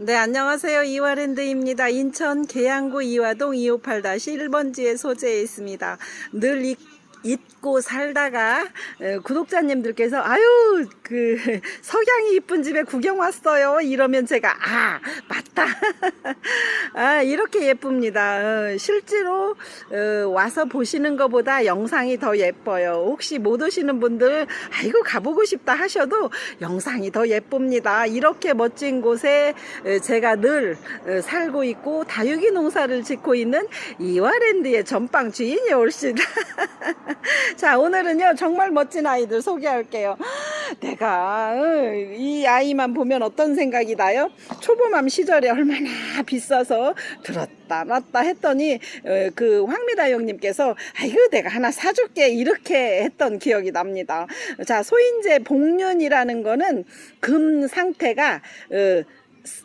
네, 안녕하세요. 이화랜드입니다. 인천 계양구 이화동 258-1번지에 소재해 있습니다. 늘 잊, 잊고 살다가 어, 구독자님들께서 아유 그 석양이 이쁜 집에 구경 왔어요. 이러면 제가 아 맞다. 아 이렇게 예쁩니다. 어, 실제로 어, 와서 보시는 것보다 영상이 더 예뻐요. 혹시 못 오시는 분들 아이고 가보고 싶다 하셔도 영상이 더 예쁩니다. 이렇게 멋진 곳에 어, 제가 늘 어, 살고 있고 다육이 농사를 짓고 있는 이화랜드의 전빵 주인이 올시다. 자 오늘은요 정말 멋진 아이들 소개할게요. 내가 어, 이 아이만 보면 어떤 생각이 나요? 초보맘 시절에 얼마나 비싸서 들었다 놨다 했더니 어, 그 황미다 형님께서 아이고 내가 하나 사줄게 이렇게 했던 기억이 납니다. 자 소인제 복륜이라는 거는 금 상태가 어,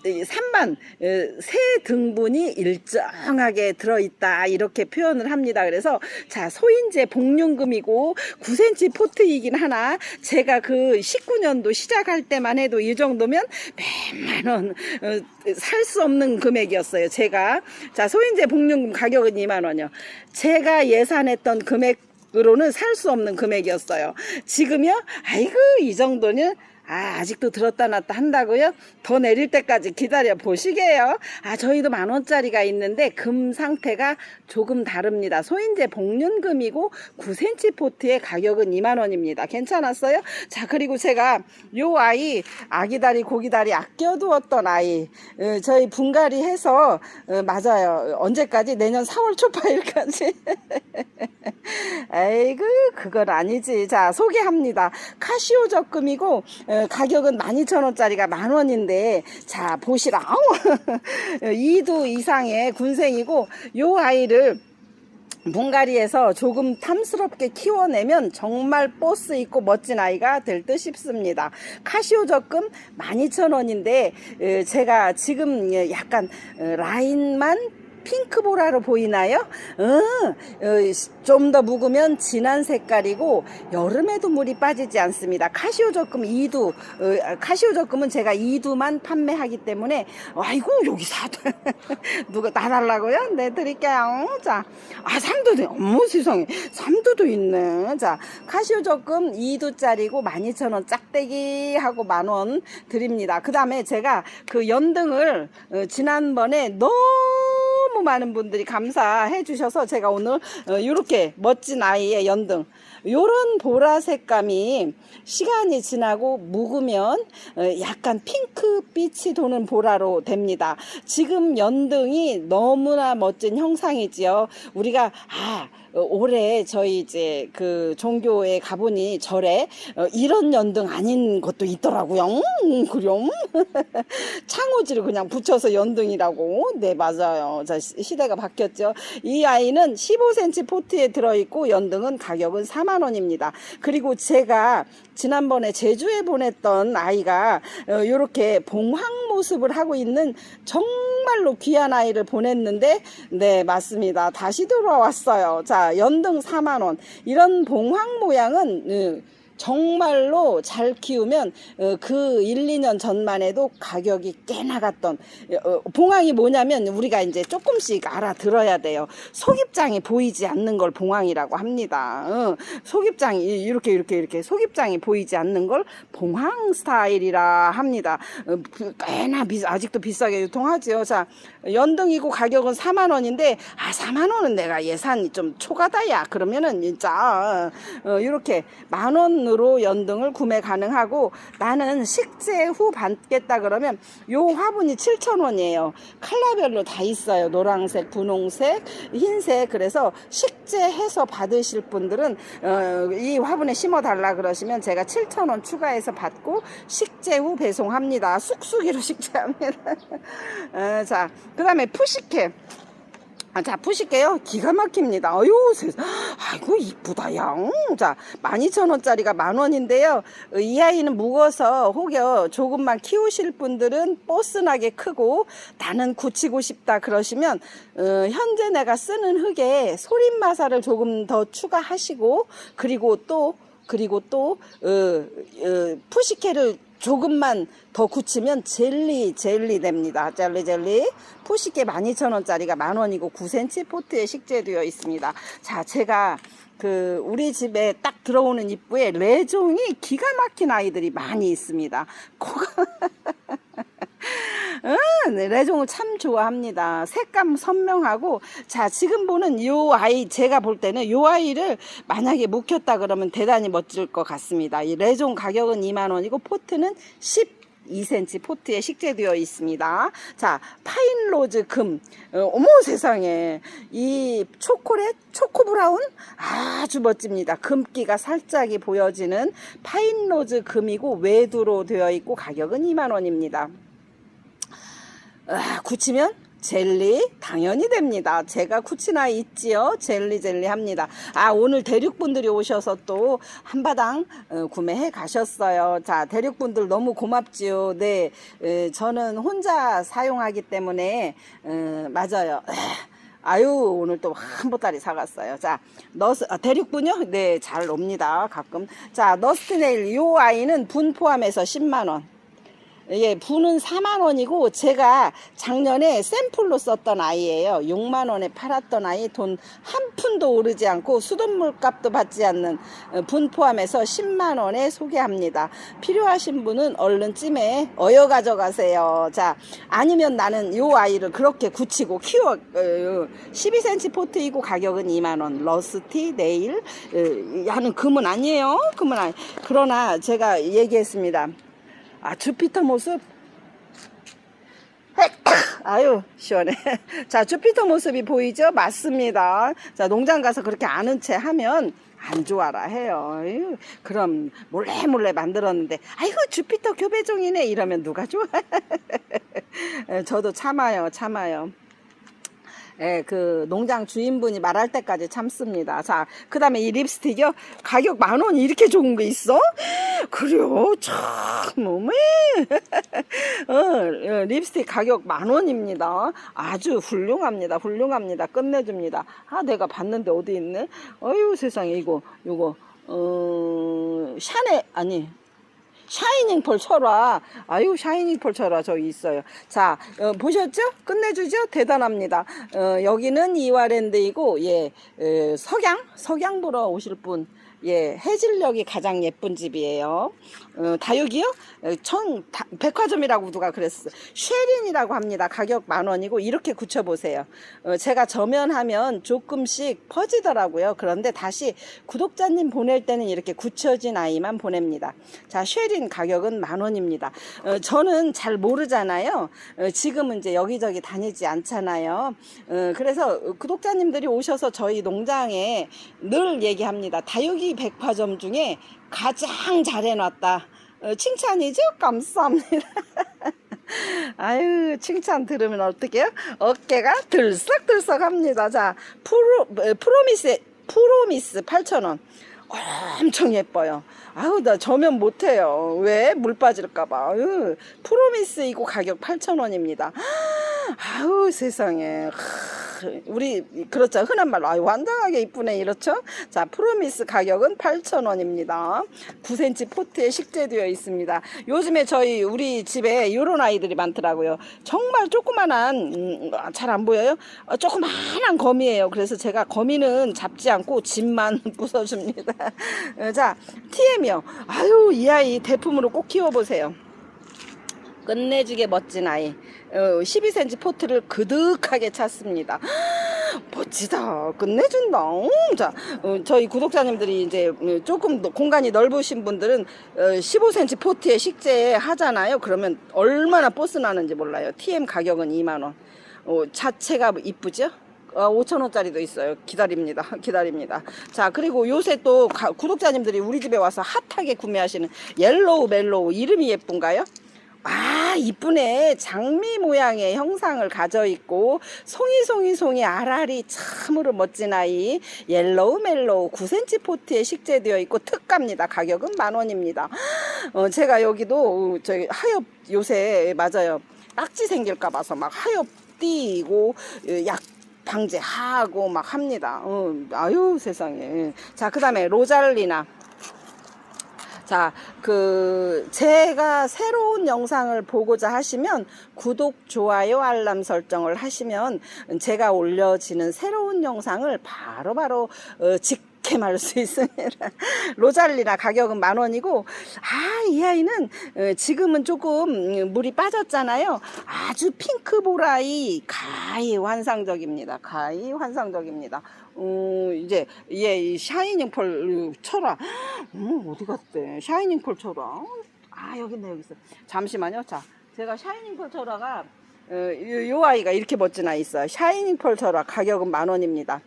3만 세 등분이 일정하게 들어있다 이렇게 표현을 합니다. 그래서 자 소인제 복륜금이고 9cm 포트이긴 하나 제가 그 19년도 시작할 때만 해도 이 정도면 몇만 원 살 수 없는 금액이었어요. 제가 자 소인제 복륜금 가격은 2만 원이요. 제가 예산했던 금액 으로는 살 수 없는 금액이었어요. 지금요? 아이고 이 정도는 아, 아직도 들었다 놨다 한다고요? 더 내릴 때까지 기다려 보시게요. 아, 저희도 만 원짜리가 있는데 금 상태가 조금 다릅니다. 소인제 복륜금이고 9cm 포트의 가격은 2만 원입니다. 괜찮았어요? 자, 그리고 제가 요 아이 아기다리 고기다리 아껴두었던 아이 어, 저희 분갈이 해서 어, 맞아요. 언제까지? 내년 4월 초파일까지. 에이그 그건 아니지. 자, 소개합니다. 카시오 적금이고 어, 가격은 12,000원짜리가 만 원인데 자 보시라 어, 2두 이상의 군생이고 요 아이를 분갈이에서 조금 탐스럽게 키워내면 정말 버스 있고 멋진 아이가 될 듯 싶습니다. 카시오 적금 12,000원인데 어, 제가 지금 약간 어, 라인만 핑크보라로 보이나요? 어, 좀더 묵으면 진한 색깔이고 여름에도 물이 빠지지 않습니다. 카시오 적금 2두 어, 카시오 적금은 제가 2두만 판매하기 때문에 아이고 여기 사도 누가 나달라고요? 네 드릴게요. 자, 아 3두도 어머 세상에 3두도 있네. 자, 카시오 적금 2두짜리고 12,000원 짝대기 하고 만원 드립니다. 그 다음에 제가 그 연등을 어, 지난번에 너무 너무 많은 분들이 감사해 주셔서 제가 오늘 이렇게 멋진 아이의 연등 요런 보라색감이 시간이 지나고 묵으면 어, 약간 핑크빛이 도는 보라로 됩니다. 지금 연등이 너무나 멋진 형상이지요. 우리가 아 어, 올해 저희 이제 그 종교에 가보니 절에 어, 이런 연등 아닌 것도 있더라고요. 음, 그럼 창호지를 그냥 붙여서 연등이라고. 네 맞아요. 자 시대가 바뀌었죠. 이 아이는 15cm 포트에 들어있고 연등은 가격은 4만 원입니다. 그리고 제가 지난번에 제주에 보냈던 아이가 이렇게 봉황 모습을 하고 있는 정말 로 귀한 아이를 보냈는데 네 맞습니다. 다시 돌아왔어요. 자 연등 4만 원 이런 봉황 모양은 음, 정말로 잘 키우면 어, 그 1, 2년 전만 해도 가격이 꽤 나갔던 어, 봉황이 뭐냐면 우리가 이제 조금씩 알아들어야 돼요. 속입장이 보이지 않는 걸 봉황이라고 합니다. 어, 속입장이 이렇게 이렇게 이렇게 속입장이 보이지 않는 걸 봉황 스타일이라 합니다. 꽤나 비, 아직도 비싸게 유통하죠. 자 연등이고 가격은 4만 원인데 아 4만 원은 내가 예산이 좀 초과다야 그러면은 진짜 이렇게 만원 으로 연등을 구매 가능하고 나는 식재 후 받겠다 그러면 요 화분이 7,000원이에요. 컬러별로 다 있어요. 노란색, 분홍색, 흰색. 그래서 식재해서 받으실 분들은 어, 이 화분에 심어 달라 그러시면 제가 7,000원 추가해서 받고 식재 후 배송합니다. 쑥쑥이로 식재합니다. 어, 자, 그다음에 푸시캡 아, 자, 푸실게요. 기가 막힙니다. 어유 세상. 아이고, 이쁘다, 야. 자, 12,000원짜리가 만원인데요. 어, 이 아이는 묵어서 혹여 조금만 키우실 분들은 뽀스나게 크고 나는 굳히고 싶다 그러시면, 어, 현재 내가 쓰는 흙에 소림마사를 조금 더 추가하시고, 그리고 또, 그리고 또, 어, 어, 푸시케를 조금만 더 굳히면 젤리 젤리 됩니다. 젤리 젤리 포식계 12,000원짜리가 만원이고 9cm 포트에 식재되어 있습니다. 자 제가 그 우리 집에 딱 들어오는 입구에 레종이 기가 막힌 아이들이 많이 있습니다. 코가 응, 네, 레종을 참 좋아합니다. 색감 선명하고 자 지금 보는 요 아이 제가 볼 때는 요 아이를 만약에 묵혔다 그러면 대단히 멋질 것 같습니다. 이 레종 가격은 2만 원이고 포트는 10 2cm 포트에 식재되어 있습니다. 자, 파인로즈 금. 어, 어머 세상에. 이 초콜릿, 초코 브라운 아주 멋집니다. 금기가 살짝이 보여지는 파인로즈 금이고 외두로 되어 있고 가격은 2만 원입니다. 아, 굳히면 젤리 당연히 됩니다. 제가 쿠치나 있지요. 젤리 젤리 합니다. 아 오늘 대륙분들이 오셔서 또 한바당 어, 구매해 가셨어요. 자 대륙분들 너무 고맙지요. 네 에, 저는 혼자 사용하기 때문에 어, 맞아요. 아유 오늘 또 한 보따리 사갔어요. 자 너스 아, 대륙분요? 네잘 옵니다. 가끔 자 너스트네일 요 아이는 분 포함해서 10만 원. 예, 분은 4만 원이고 제가 작년에 샘플로 썼던 아이예요. 6만 원에 팔았던 아이 돈 한 푼도 오르지 않고 수돗물 값도 받지 않는 어, 분 포함해서 10만 원에 소개합니다. 필요하신 분은 얼른 찜에 어여 가져가세요. 자, 아니면 나는 요 아이를 그렇게 굳히고 키워 어, 12cm 포트이고 가격은 2만 원. 러스티 네일 어, 하는 금은 아니에요. 금은 아니. 그러나 제가 얘기했습니다. 아, 주피터 모습. 아유, 시원해. 자, 주피터 모습이 보이죠? 맞습니다. 자, 농장 가서 그렇게 아는 채 하면 안 좋아라 해요. 아유, 그럼 몰래 몰래 만들었는데, 아이고, 주피터 교배종이네. 이러면 누가 좋아? 저도 참아요, 참아요. 예, 그 농장 주인분이 말할 때까지 참습니다. 자, 그 다음에 이 립스틱이요. 가격 만 원이 이렇게 좋은 거 있어? 그래요? 참, 어메. 어, 어, 립스틱 가격 만 원입니다. 아주 훌륭합니다. 훌륭합니다. 끝내줍니다. 아, 내가 봤는데 어디 있네? 어유 세상에, 이거, 이거, 어, 샤넬, 아니, 샤이닝 펄 철화. 아유, 샤이닝 펄 철화 저기 있어요. 자, 어, 보셨죠? 끝내주죠? 대단합니다. 어, 여기는 이화랜드이고, 예, 어, 석양? 석양 보러 오실 분. 예, 해질녘이 가장 예쁜 집이에요. 어, 다육이요? 어, 천, 다, 백화점이라고 누가 그랬어. 쉐린이라고 합니다. 가격 만 원이고, 이렇게 굳혀보세요. 어, 제가 저면하면 조금씩 퍼지더라고요. 그런데 다시 구독자님 보낼 때는 이렇게 굳혀진 아이만 보냅니다. 자, 쉐린 가격은 만 원입니다. 어, 저는 잘 모르잖아요. 어, 지금은 이제 여기저기 다니지 않잖아요. 어, 그래서 구독자님들이 오셔서 저희 농장에 늘 얘기합니다. 다육이 백화점 중에 가장 잘 해놨다. 어, 칭찬이죠? 감사합니다. 아유, 칭찬 들으면 어떡해요? 어깨가 들썩들썩 합니다. 자, 프로, 어, 프로미스, 프로미스 8,000원. 엄청 예뻐요. 아우, 나 저면 못해요. 왜? 물 빠질까봐. 프로미스 이거 가격 8,000원입니다. 아우, 세상에. 우리, 그렇죠. 흔한 말로, 아유, 완전하게 이쁘네. 이렇죠? 자, 프로미스 가격은 8,000원입니다. 9cm 포트에 식재되어 있습니다. 요즘에 저희, 우리 집에 이런 아이들이 많더라고요. 정말 조그만한, 음, 잘안 보여요? 어, 조그만한 거미예요. 그래서 제가 거미는 잡지 않고 집만 부숴줍니다. 어, 자, TM 이요. 아유, 이 아이 대품으로 꼭 키워보세요. 끝내주게 멋진 아이. 어, 12cm 포트를 그득하게 찼습니다. 멋지다. 끝내준다. 음, 자, 어, 저희 구독자님들이 이제 음, 조금 더 공간이 넓으신 분들은 어, 15cm 포트에 식재 하잖아요. 그러면 얼마나 버스 나는지 몰라요. TM 가격은 2만원. 어, 자체가 이쁘죠? 어, 5천원짜리도 있어요. 기다립니다. 기다립니다. 자, 그리고 요새 또 가- 구독자님들이 우리 집에 와서 핫하게 구매하시는 옐로우 멜로우 이름이 예쁜가요? 아, 이쁘네. 장미 모양의 형상을 가져 있고, 송이, 송이, 송이, 알알이 참으로 멋진 아이. 옐로우 멜로우 9cm 포트에 식재되어 있고, 특가입니다. 가격은 만 원입니다. 어, 제가 여기도, 저기, 하엽, 요새, 맞아요. 딱지 생길까 봐서 막 하엽 띄고, 어, 약, 방제하고 막 합니다. 어, 아유 세상에. 자, 그 다음에 로잘리나. 자, 그, 제가 새로운 영상을 보고자 하시면 구독, 좋아요, 알람 설정을 하시면 제가 올려지는 새로운 영상을 바로바로 어, 직 캠할 수 있습니다. 로잘리나 가격은 만 원이고, 아, 이 아이는 어, 지금은 조금 음, 물이 빠졌잖아요. 아주 핑크보라이 가히 환상적입니다. 가히 환상적입니다. 어, 이제 얘이 샤이닝 펄 쳐라. 음, 어디 갔대? 샤이닝 펄 쳐라. 아, 여기 있네, 여기 있어. 잠시만요. 자, 제가 샤이닝 펄 쳐라가 어, 요, 요 아이가 이렇게 멋진 아이 있어요. 샤이닝 펄 쳐라. 가격은 만 원입니다.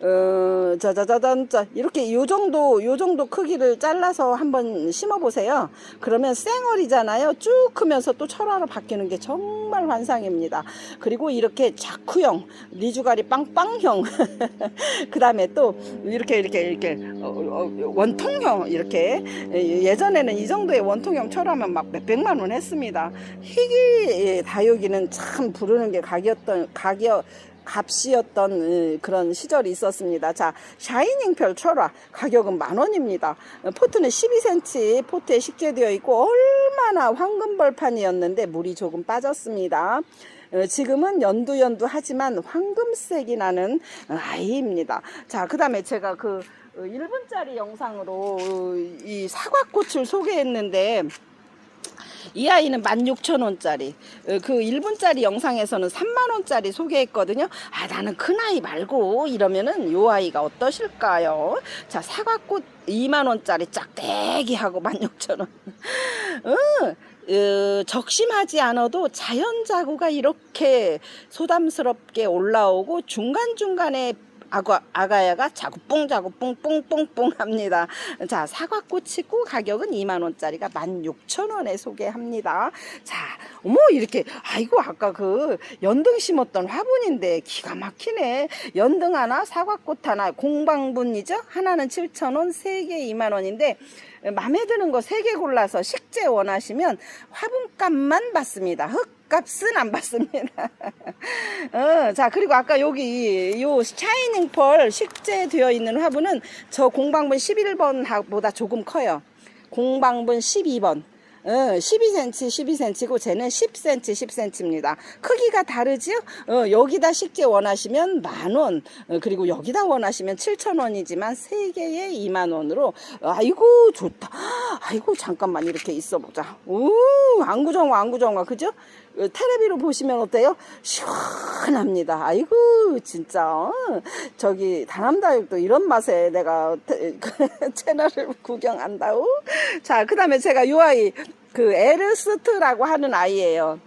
어, 짜자자잔, 짜. 이렇게 요 정도, 요 정도 크기를 잘라서 한번 심어 보세요. 그러면 쌩얼이잖아요. 쭉 크면서 또 철화로 바뀌는 게 정말 환상입니다. 그리고 이렇게 자쿠형, 리주가리 빵빵형, 그 다음에 또 이렇게, 이렇게, 이렇게, 어, 어, 원통형, 이렇게. 예전에는 이 정도의 원통형 철화면 막 몇백만 원 했습니다. 희귀 다육이는 참 부르는 게 각이었던, 각이었, 값이었던 음, 그런 시절이 있었습니다. 자, 샤이닝 별 철화 가격은 만 원입니다. 어, 포트는 12cm 포트에 식재되어 있고 얼마나 황금벌판이었는데 물이 조금 빠졌습니다. 어, 지금은 연두연두 하지만 황금색이 나는 아이입니다. 자, 그 다음에 제가 그 1분짜리 영상으로 어, 이 사과꽃을 소개했는데 이 아이는 16,000원짜리. 그 1분짜리 영상에서는 3만원짜리 소개했거든요. 아, 나는 큰 아이 말고 이러면은 요 아이가 어떠실까요? 자, 사과꽃 2만원짜리 짝대기하고 16,000원. 어, 어, 적심하지 않아도 자연 자구가 이렇게 소담스럽게 올라오고 중간중간에 아가, 아가야가 자구뽕 자구뽕 뽕뽕뽕 합니다. 자, 사과꽃이 고 가격은 2만원짜리가 16,000원에 소개합니다. 자, 어머, 이렇게, 아이고, 아까 그 연등 심었던 화분인데 기가 막히네. 연등 하나, 사과꽃 하나, 공방분이죠? 하나는 7,000원, 세 개 2만원인데, 마음에 드는 거 세 개 골라서 식재 원하시면 화분값만 받습니다. 흙 값은 안 받습니다. 어, 자, 그리고 아까 여기 요 샤이닝 펄 식재되어 있는 화분은 저 공방분 11번보다 조금 커요. 공방분 12번. 어, 12cm, 12cm고 쟤는 10cm, 10cm입니다. 크기가 다르지요? 어, 여기다 식재 원하시면 만 원, 어, 그리고 여기다 원하시면 7천 원이지만 세 개에 2만 원으로 아이고 좋다. 아이고 잠깐만 이렇게 있어 보자. 우, 안구정화, 안구정화, 그죠? 어, 테레비로 보시면 어때요? 시원합니다. 아이고 진짜 어, 저기 다남다육도 이런 맛에 내가 채널을 구경한다고. 자, 그다음에 제가 요 아이 그 에르스트라고 하는 아이예요.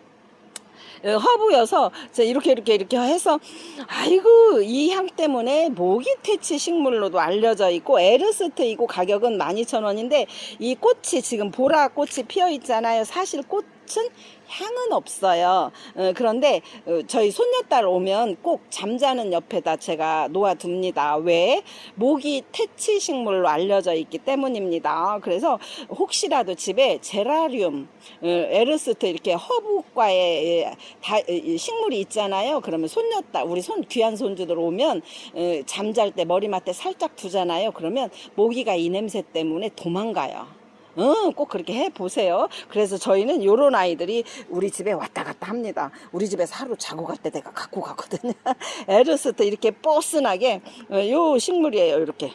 어, 허브여서 이렇게 이렇게 이렇게 해서 아이고 이 향 때문에 모기 퇴치 식물로도 알려져 있고 에르스트이고 가격은 12,000원인데 이 꽃이 지금 보라 꽃이 피어 있잖아요. 사실 꽃 은 향은 없어요. 어, 그런데 어, 저희 손녀딸 오면 꼭 잠자는 옆에다 제가 놓아둡니다. 왜? 모기 퇴치 식물로 알려져 있기 때문입니다. 그래서 혹시라도 집에 제라리움, 어, 에르스트 이렇게 허브과의 다, 이 식물이 있잖아요. 그러면 손녀딸, 우리 손 귀한 손주들 오면 어, 잠잘 때 머리맡에 살짝 두잖아요. 그러면 모기가 이 냄새 때문에 도망가요. 어, 꼭 그렇게 해 보세요. 그래서 저희는 요런 아이들이 우리 집에 왔다 갔다 합니다. 우리 집에서 하루 자고 갈 때 내가 갖고 가거든요. 에르스트 이렇게 뽀슨하게 어, 요 식물이에요. 이렇게.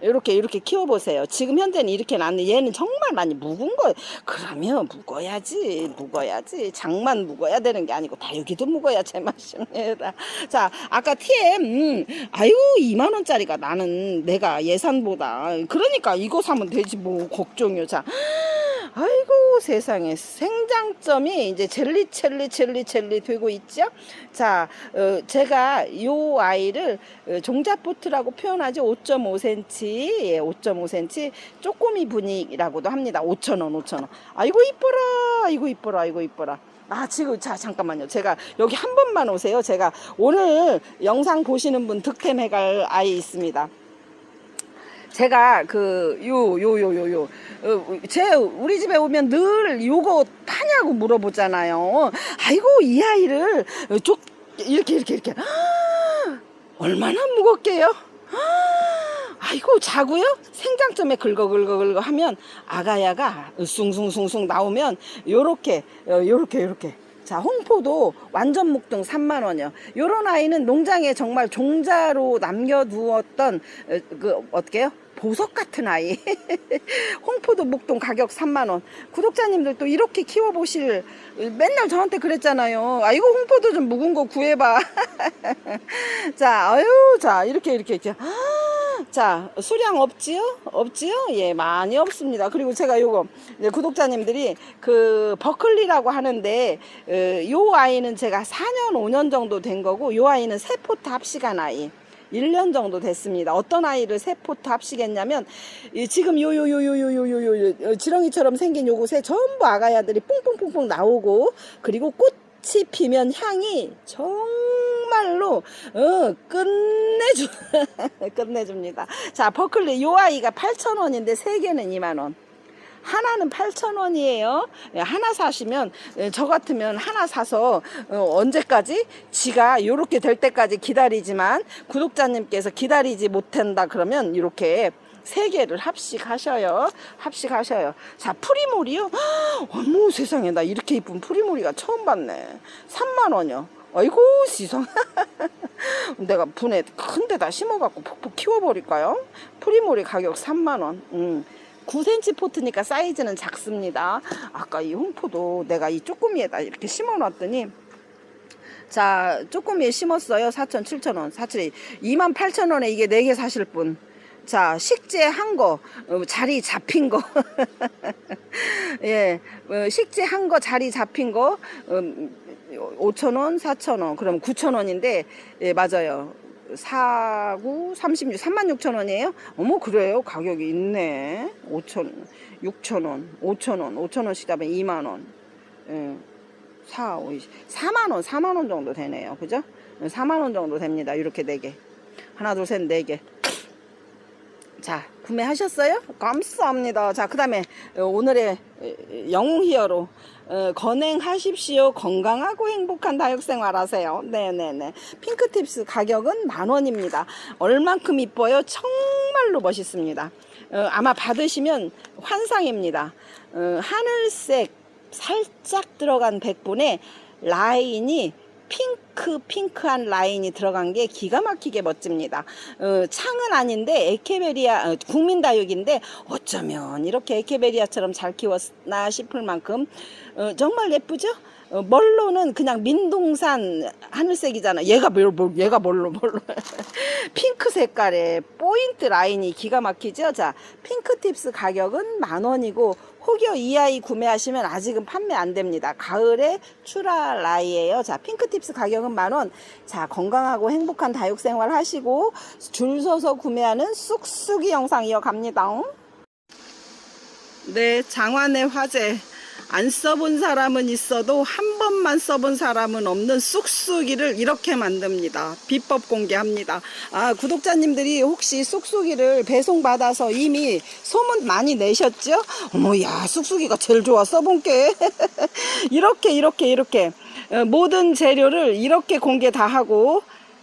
이렇게 이렇게 키워보세요. 지금 현재는 이렇게 났는데 얘는 정말 많이 묵은 거예요. 그러면 묵어야지, 묵어야지. 장만 묵어야 되는 게 아니고 다육이도 묵어야 제맛입니다. 자, 아까 TM, 음, 아유 2만 원짜리가 나는 내가 예산보다 그러니까 이거 사면 되지 뭐 걱정이요. 자, 아이고 세상에 생장점이 이제 젤리 첼리 젤리 젤리 되고 있죠. 자, 어, 제가 요 아이를 어, 종자포트라고 표현하지 5.5cm, 예, 5.5cm 쪼꼬미 분위기라고도 합니다. 5,000원, 5,000원. 아이고 이뻐라, 아이고 이뻐라, 아이고 이뻐라. 아, 지금, 자, 잠깐만요. 제가 여기 한 번만 오세요. 제가 오늘 영상 보시는 분 득템해 갈 아이 있습니다. 제가 그 요 요 요 요요 제 우리 집에 오면 늘 요거 파냐고 물어보잖아요. 아이고 이 아이를 쪽 이렇게 이렇게 이렇게 얼마나 무겁게요? 아이고 자고요? 생장점에 긁어 긁어 긁어 하면 아가야가 숭숭숭숭 나오면 요렇게 어, 요렇게 요렇게 자 홍포도 완전 목등 3만 원이요. 요런 아이는 농장에 정말 종자로 남겨 두었던 어, 그 어떻게요? 보석 같은 아이. 홍포도 목동 가격 3만 원. 구독자님들 또 이렇게 키워보실 맨날 저한테 그랬잖아요. 아 이거 홍포도 좀 묵은 거 구해봐. 자, 아유, 자 이렇게 이렇게 이렇게. 자 수량 없지요? 없지요? 예 많이 없습니다. 그리고 제가 요거 구독자님들이 그 버클리라고 하는데 어, 요 아이는 제가 4년 5년 정도 된 거고 요 아이는 세포트 합식한 아이. 1년 정도 됐습니다. 어떤 아이를 세포트 합식했냐면 지금 요 요 요 요 요 요요 어, 지렁이처럼 생긴 요곳에 전부 아가야들이 뿡뿡뿡뿡 나오고 그리고 꽃이 피면 향이 정말로 어, 끝내주 끝내줍니다. 자 버클리 요 아이가 8,000원인데 3개는 2만원. 하나는 8,000원이에요. 예, 하나 사시면 예, 저 같으면 하나 사서 어, 언제까지 지가 요렇게 될 때까지 기다리지만 구독자님께서 기다리지 못한다 그러면 이렇게 세 개를 합식하셔요. 합식하셔요. 자, 프리몰이요? 헉, 어머 세상에 나 이렇게 이쁜 프리몰이가 처음 봤네. 3만 원이요. 아이고 시성 내가 분에 큰 데다 심어갖고 푹푹 키워버릴까요? 프리몰이 가격 3만 원. 음. 9cm 포트니까 사이즈는 작습니다. 아까 이 홍포도 내가 이 쪼꼬미에다 이렇게 심어 놨더니 자 쪼꼬미에 심었어요. 4천 7천 원. 사칠이 2만 8천 원에 이게 4개 사실 분. 자 식재 한 거 어, 자리 잡힌 거 예, 어, 식재 한 거 자리 잡힌 거 음, 5천 원, 4천 원, 그럼 9천 원인데 예 맞아요. 4구 36 3만 6천 원이에요? 어머 그래요? 가격이 있네. 5천 6천 원 5천 원 5천 원씩 하면 2만 원. 예. 4, 5, 4만 원 4만 원 정도 되네요. 그죠? 4만 원 정도 됩니다. 이렇게 4개. 하나 둘 셋 4개 자 구매하셨어요? 감사합니다 자그 다음에 오늘의 영웅 히어로 어, 건행하십시오. 건강하고 행복한 다육생활 하세요. 네네네. 핑크팁스 가격은 만 원입니다. 얼만큼 이뻐요? 정말로 멋있습니다. 어, 아마 받으시면 환상입니다. 어, 하늘색 살짝 들어간 백분에 라인이 핑크 핑크한 라인이 들어간 게 기가 막히게 멋집니다. 어, 창은 아닌데 에케베리아 어, 국민다육인데 어쩌면 이렇게 에케베리아처럼 잘 키웠나 싶을 만큼 어, 정말 예쁘죠? 어, 멀로는 그냥 민둥산 하늘색이잖아. 얘가 뭘, 뭘 얘가 뭘로 뭘로 핑크 색깔의 포인트 라인이 기가 막히죠. 자, 핑크 팁스 가격은 만 원이고 혹여 이 아이 구매하시면 아직은 판매 안 됩니다. 가을에 출할 아이예요. 자, 핑크 팁스 가격은 만 원. 자, 건강하고 행복한 다육 생활 하시고 줄 서서 구매하는 쑥쑥이 영상 이어갑니다. 네, 장안의 화제. 안 써본 사람은 있어도 한 번만 써본 사람은 없는 쑥쑥이를 이렇게 만듭니다. 비법 공개합니다. 아, 구독자님들이 혹시 쑥쑥이를 배송받아서 이미 소문 많이 내셨죠? 어머, 야, 쑥쑥이가 제일 좋아. 써본 게. 이렇게, 이렇게, 이렇게. 어, 모든 재료를 이렇게 공개 다 하고,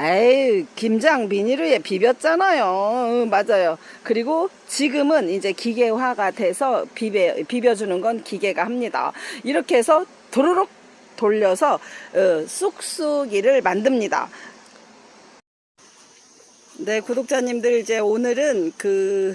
에이, 김장 비닐에 비볐잖아요. 응, 맞아요. 그리고 지금은 이제 기계화가 돼서 비벼, 비벼주는 건 기계가 합니다. 이렇게 해서 도로록 돌려서 어, 쑥쑥이를 만듭니다. 네, 구독자님들 이제 오늘은 그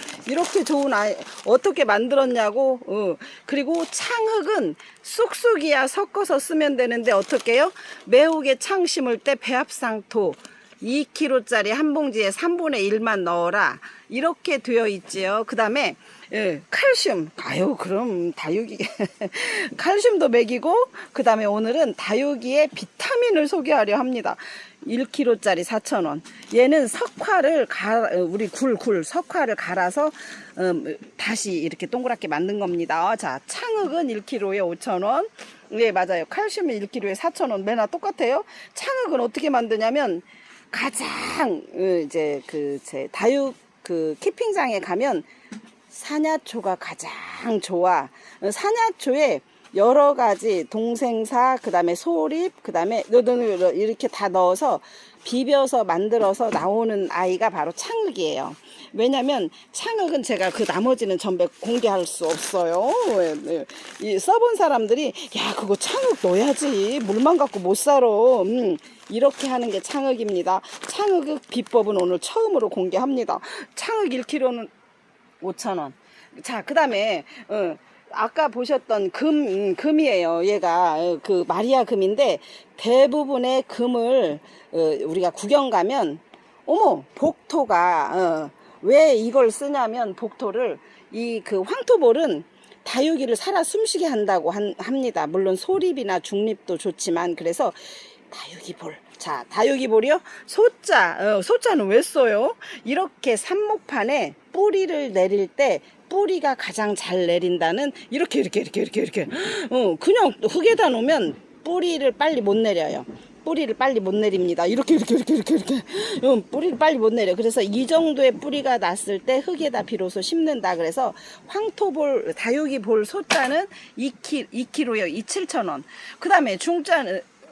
이렇게 좋은 아이 어떻게 만들었냐고 어. 그리고 창흑은 쑥쑥이야 섞어서 쓰면 되는데 어떻게요? 매우게 창 심을 때 배합상토 2kg짜리 한 봉지에 3분의 1만 넣어라. 이렇게 되어 있지요. 그 다음에 예, 칼슘. 아유 그럼 다육이 칼슘도 먹이고 그 다음에 오늘은 다육이의 비타민을 소개하려 합니다 1kg짜리 4,000원. 얘는 석화를 가, 우리 굴, 굴, 석화를 갈아서, 음, 다시 이렇게 동그랗게 만든 겁니다. 자, 창흑은 1kg에 5,000원. 네, 맞아요. 칼슘은 1kg에 4,000원. 매나 똑같아요. 창흑은 어떻게 만드냐면, 가장, 어, 이제, 그, 제, 다육, 그, 키핑장에 가면, 사냐초가 가장 좋아. 어, 사냐초에 여러 가지 동생사 그 다음에 소립 그 다음에 이렇게 다 넣어서 비벼서 만들어서 나오는 아이가 바로 창흑이에요. 왜냐면 창흑은 제가 그 나머지는 전부 공개할 수 없어요. 이 써본 사람들이 야 그거 창흑 넣어야지 물만 갖고 못 살아. 음, 이렇게 하는 게 창흑입니다. 창흑 비법은 오늘 처음으로 공개합니다. 창흑 1kg는 5,000원. 자, 그 다음에, 어, 아까 보셨던 금, 음, 금이에요. 얘가, 어, 그, 마리아 금인데, 대부분의 금을, 어, 우리가 구경 가면, 어머, 복토가, 어, 왜 이걸 쓰냐면, 복토를, 이 그 황토볼은 다육이를 살아 숨쉬게 한다고 한, 합니다. 물론 소립이나 중립도 좋지만, 그래서, 다육이볼. 자, 다육이볼이요? 소자, 어, 소자는 왜 써요? 이렇게 삽목판에 뿌리를 내릴 때 뿌리가 가장 잘 내린다는 이렇게 이렇게 이렇게 이렇게 이렇게 어, 그냥 흙에다 놓으면 뿌리를 빨리 못 내려요. 뿌리를 빨리 못 내립니다. 이렇게 이렇게 이렇게 이렇게 이렇게 어, 뿌리를 빨리 못 내려. 그래서 이 정도의 뿌리가 났을 때 흙에다 비로소 심는다. 그래서 황토볼 다육이 볼 소자는 2키 2kg요. 2 7,000원. 그다음에 중자는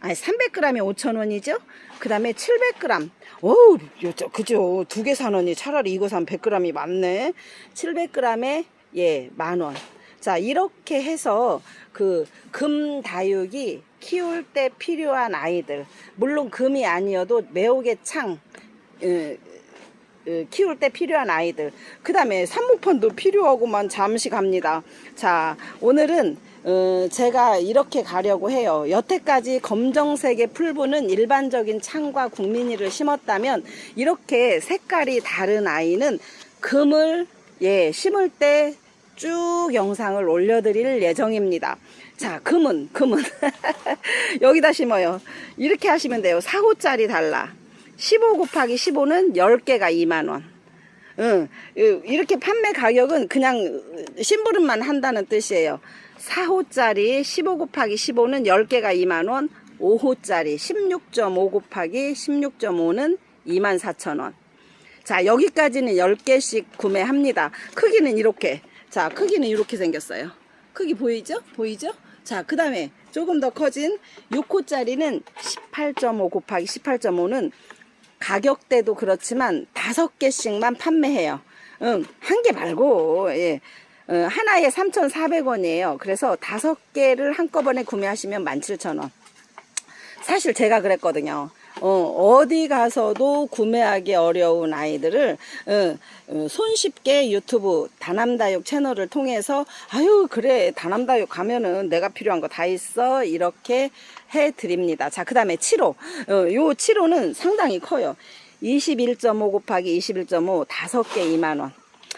아니 300g에 5,000원이죠. 그 다음에 700g. 어우, 저, 그죠. 두 개 사느니 차라리 이거 사면 100g이 많네. 700g에 예, 만 원. 자, 이렇게 해서 그 금 다육이 키울 때 필요한 아이들. 물론 금이 아니어도 매혹의 창, 예, 어, 키울 때 필요한 아이들. 그 다음에 산목판도 필요하고만 잠시 갑니다. 자, 오늘은 어, 제가 이렇게 가려고 해요. 여태까지 검정색의 풀부는 일반적인 창과 국민이를 심었다면 이렇게 색깔이 다른 아이는 금을 예, 심을 때 쭉 영상을 올려드릴 예정입니다. 자, 금은, 금은. 여기다 심어요. 이렇게 하시면 돼요. 4호짜리 달라. 15 곱하기 15는 10개가 2만원. 응, 이렇게 판매 가격은 그냥 심부름만 한다는 뜻이에요. 4호짜리 15 곱하기 15는 10개가 2만원, 5호짜리 16.5 곱하기 16.5는 24,000원. 자, 여기까지는 10개씩 구매합니다. 크기는 이렇게. 자, 크기는 이렇게 생겼어요. 크기 보이죠? 보이죠? 자, 그 다음에 조금 더 커진 6호짜리는 18.5 곱하기 18.5는 가격대도 그렇지만 다섯 개씩만 판매해요. 응, 한 개 말고, 예. 어, 하나에 3,400원이에요. 그래서 다섯 개를 한꺼번에 구매하시면 17,000원. 사실 제가 그랬거든요. 어, 디 가서도 구매하기 어려운 아이들을 어, 어, 손쉽게 유튜브 다남다육 채널을 통해서 아유 그래 다남다육 가면은 내가 필요한 거 다 있어 이렇게 해 드립니다. 자 그 다음에 7호 어, 요 7호는 상당히 커요. 21.5 곱하기 21.5 다섯 개 2만 원.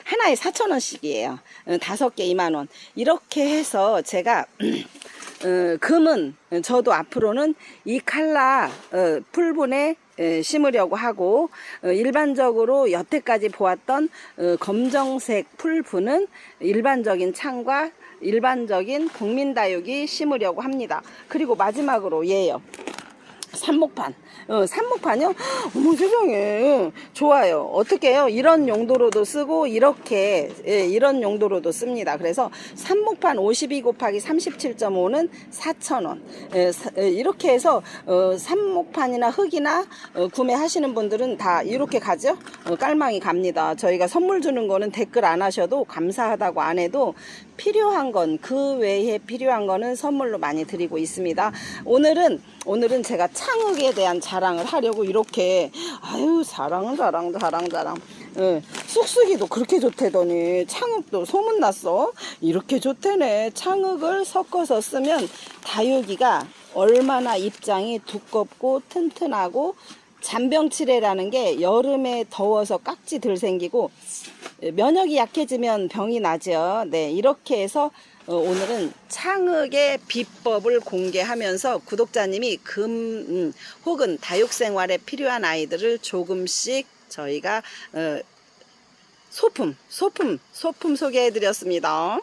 하나에 4,000원씩이에요. 다섯 개 2만 원. 이렇게 해서 제가 어, 금은 저도 앞으로는 이 칼라 어, 풀분에 에, 심으려고 하고 어, 일반적으로 여태까지 보았던 어, 검정색 풀분은 일반적인 창과 일반적인 국민다육이 심으려고 합니다. 그리고 마지막으로 얘요. 삽목판. 어, 삽목판이요? 어머 세상에. 좋아요. 어떻게 해요? 이런 용도로도 쓰고, 이렇게, 예, 이런 용도로도 씁니다. 그래서 삽목판 52 곱하기 37.5는 4,000원. 예, 사- 예, 이렇게 해서, 어, 삽목판이나 흙이나 어, 구매하시는 분들은 다 이렇게 가죠? 어, 깔망이 갑니다. 저희가 선물 주는 거는 댓글 안 하셔도 감사하다고 안 해도 필요한 건, 그 외에 필요한 거는 선물로 많이 드리고 있습니다. 오늘은, 오늘은 제가 창흑에 대한 자랑을 하려고 이렇게, 아유, 자랑, 자랑, 자랑, 자랑. 예, 쑥쑥이도 그렇게 좋대더니 창흑도 소문났어. 이렇게 좋대네. 창흑을 섞어서 쓰면 다육이가 얼마나 입장이 두껍고 튼튼하고 잔병치레라는 게 여름에 더워서 깍지 들 생기고 면역이 약해지면 병이 나죠. 네, 이렇게 해서 어, 오늘은 창흑의 비법을 공개하면서 구독자님이 금 음, 혹은 다육 생활에 필요한 아이들을 조금씩 저희가 어, 소품, 소품, 소품 소개해 드렸습니다.